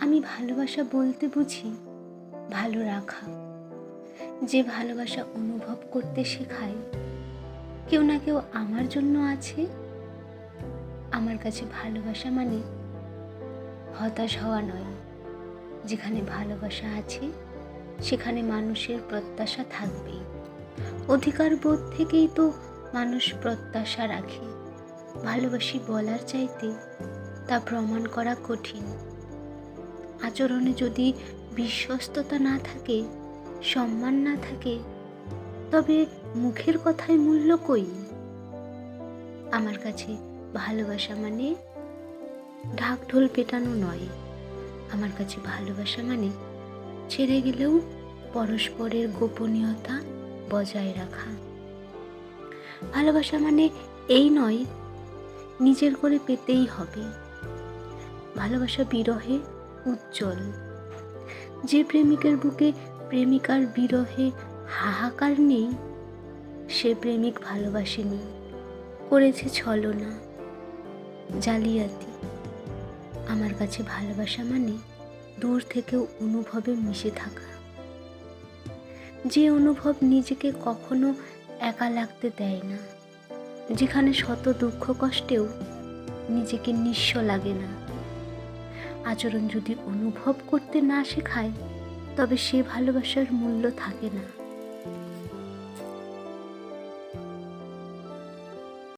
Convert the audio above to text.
আমি ভালোবাসা বলতে বুঝি ভালো রাখা। যে ভালোবাসা অনুভব করতে শেখায়, কেউ না কেউ আমার জন্য আছে। আমার কাছে ভালোবাসা মানে হতাশ হওয়া নয়। যেখানে ভালোবাসা আছে, সেখানে মানুষের প্রত্যাশা থাকবেই। অধিকার বোধ থেকেই তো মানুষ প্রত্যাশা রাখে। ভালোবাসি বলার চাইতে তা প্রমাণ করা কঠিন। আচরণে যদি বিশ্বস্ততা না থাকে, সম্মান না থাকে, তবে মুখের কথায় মূল্য কই? আমার কাছে ভালোবাসা মানে ঢাকঢোল পেটানো নয়। আমার কাছে ভালোবাসা মানে ছেড়ে গেলেও পরস্পরের গোপনীয়তা বজায় রাখা। ভালোবাসা মানে এই নয়, নিজের করে পেতেই হবে। ভালোবাসা বিরহে উজ্জ্বল। যে প্রেমিকের বুকে প্রেমিকার বিরহে হাহাকার নেই, সে প্রেমিক ভালোবাসেনি। করেছে ছলনা, জালিয়াতি। আমার কাছে ভালোবাসা মানে দূর থেকেও অনুভবে মিশে থাকা। যে অনুভব নিজেকে কখনো একা লাগতে দেয় না, যেখানে শত দুঃখ কষ্টেও নিজেকে নিঃস্ব লাগে না। আচরণ যদি অনুভব করতে না শেখায় তবে সে ভালোবাসার মূল্য থাকে না।